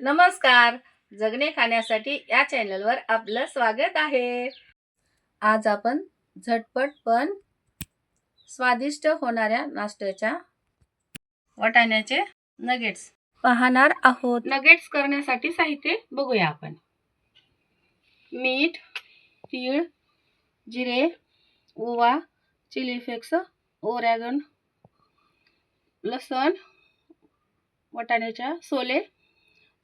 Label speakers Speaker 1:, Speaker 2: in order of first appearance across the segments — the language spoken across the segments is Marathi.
Speaker 1: नमस्कार. जगणे खाण्यासाठी या चॅनलवर आपलं स्वागत आहे. आज आपण झटपट पण स्वादिष्ट होणाऱ्या नाश्त्याच्या वाटाण्याचे नगेट्स पाहणार आहोत. नगेट्स करण्यासाठी साहित्य बघूया आपण. मीठ तीळ जिरे ओवा चिली फ्लेक्स ओरॅगन लसण वाटाण्याच्या सोले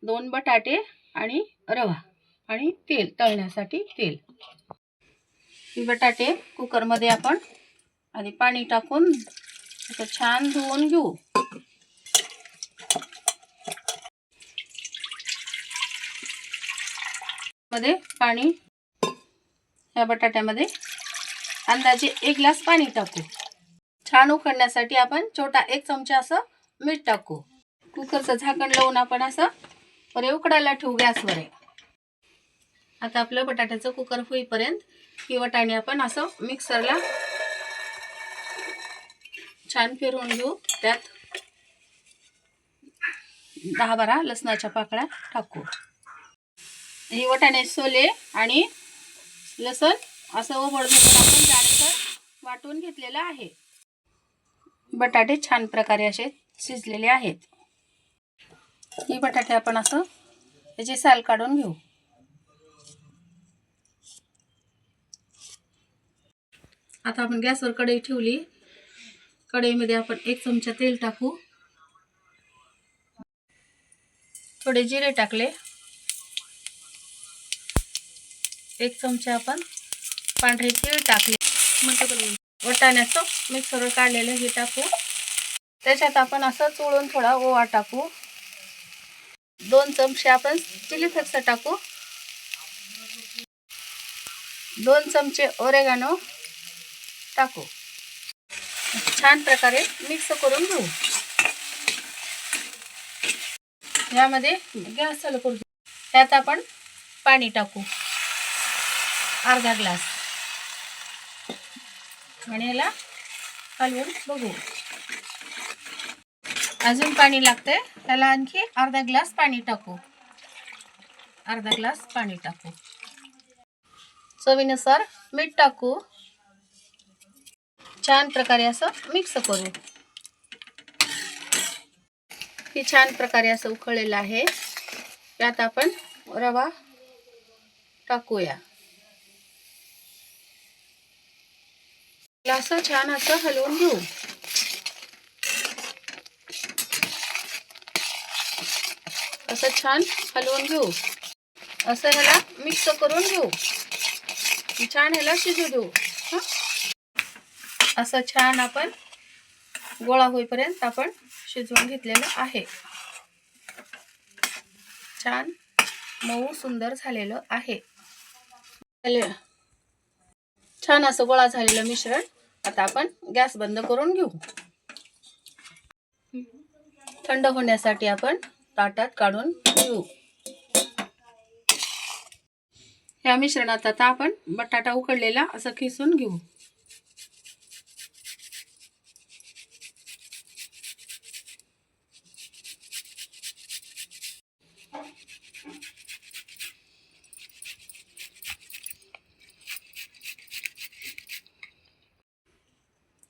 Speaker 1: दोन बटाटे आणि रवा आणि तेल तळण्यासाठी तेल. बटाटे कुकरमध्ये आपण आधी पाणी टाकून असं छान धुवून घेऊ. मध्ये पाणी या बटाट्यामध्ये अंदाजे एक ग्लास पाणी टाकू. छान उकडण्यासाठी आपण छोटा एक चमचा असं मीठ टाकू. कुकरचं झाकण लावून आपण असं बरे उकडायला ठेवू गॅसवर आहे. आता आपलं बटाट्याचं कुकर होईपर्यंत ही वटाणे आपण असं मिक्सरला छान फिरवून घेऊ. त्यात दहा बारा लसणाच्या पाकळ्या टाकू. हे वटाणे सोले आणि लसण असं ओबडधोबड आपण जाडसर वाटून घेतलेलं आहे. बटाटे छान प्रकारे असे शिजलेले आहेत. ही बटाटे आपण असं त्याचे साल काढून घेऊ. आता आपण गॅसवर कढई ठेवली. कढईमध्ये आपण एक चमचा तेल टाकू. थोडे जिरे टाकले. एक चमचा आपण पांढरे तीळ टाकले. म्हणतो वटाण्याचं मिक्सरवर काढलेलं हे टाकू. त्याच्यात आपण असं चोळून थोडा ओवा टाकू. दोन चमचे आपण चिली फ्लेक्स टाकू. दोन चमचे ओरेगानो टाकू. छान प्रकारे मिक्स करून घेऊ. यामध्ये गॅस चालू करू. त्यात आपण पाणी टाकू. अर्धा ग्लास. आणि याला हलवून बघू. अजून पाणी लागतंय. त्याला आणखी अर्धा ग्लास पाणी टाकू. अर्धा ग्लास पाणी टाकू. चवीनुसार मीठ टाकू. छान प्रकारे असं मिक्स करू. हे छान प्रकारे असं उकळलेलं आहे. त्यात आपण रवा टाकूया. असं छान असं हलवून घेऊ. असं छान हलवून घेऊ. असं ह्याला मिक्स करून घेऊ. छान ह्याला शिजू देऊ. असं छान आपण गोळा होईपर्यंत आपण शिजवून घेतलेलं आहे. छान मऊ सुंदर झालेलं आहे. छान असं गोळा झालेलं मिश्रण आता आपण गॅस बंद करून घेऊ. थंड होण्यासाठी आपण ताटात काढून घेऊ ह्या मिश्रणात आता आपण बटाटा उकडलेला असं खिसून घेऊ.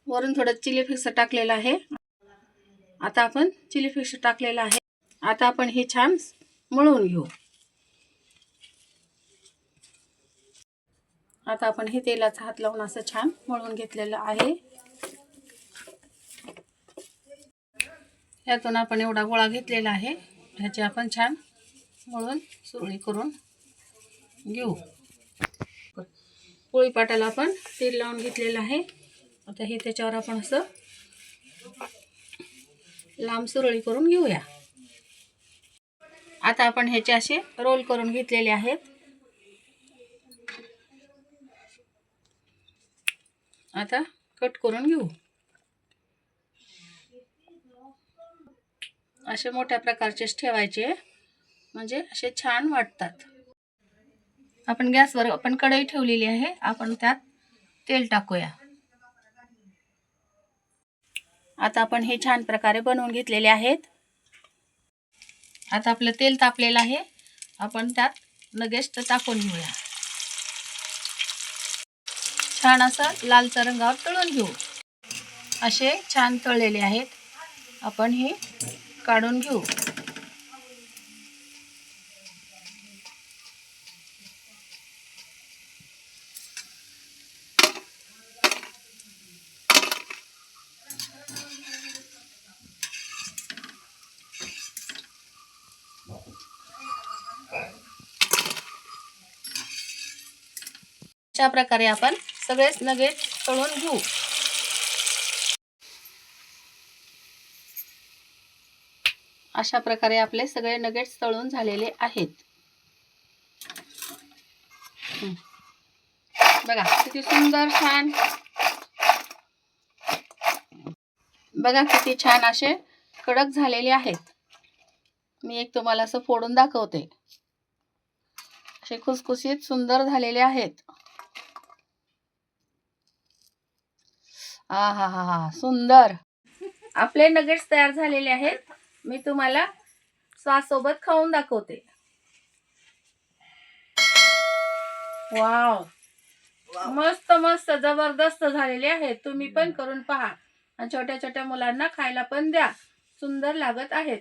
Speaker 1: वरून थोडं चिली फ्लेक्स टाकलेलं आहे. आता आपण चिली फ्लेक्स टाकलेलं आहे. आता आपण हे छान मळून घेऊ. आता आपण हे तेलाचा हात लावून असं छान मळून घेतलेलं आहे. यातून आपण एवढा गोळा घेतलेला आहे. ह्याचे आपण छान मळून सुरळी करून घेऊ. पोळीपाटाला आपण तेल लावून घेतलेलं आहे. आता हे त्याच्यावर आपण असं लांब सुरळी करून घेऊया. आता आपण ह्याचे असे रोल करून घेतलेले आहेत. आता कट करून घेऊ. असे मोठ्या प्रकारचेच ठेवायचे म्हणजे असे छान वाटतात. आपण गॅसवर आपण कढई ठेवलेली आहे आपण त्यात तेल टाकूया. आता आपण हे छान प्रकारे बनवून घेतलेले आहेत. आता आपलं तेल तापलेलं आहे. आपण त्यात लगेच टाकून घेऊया. छान असं लालचा रंगावर तळून घेऊ. असे छान तळलेले आहेत. आपण हे काढून घेऊ. अशा प्रकारे आपण सगळेच नगेट तळून घेऊ. अशा प्रकारे आपले सगळे नगेट्स तळून झालेले आहेत. बघा किती सुंदर छान. बघा किती छान असे कडक झालेले आहेत. मी एक तुम्हाला असं फोडून दाखवते. असे खुसखुशीत सुंदर झालेले आहेत. हा हा हा हा सुंदर. आपले नगेट्स तयार झालेले आहेत. मी तुम्हाला स्वासोबत खाऊन दाखवते. वाव मस्त मस्त जबरदस्त झालेले आहेत. तुम्ही पण करून पहा. आणि छोट्या छोट्या मुलांना खायला पण द्या. सुंदर लागत आहेत.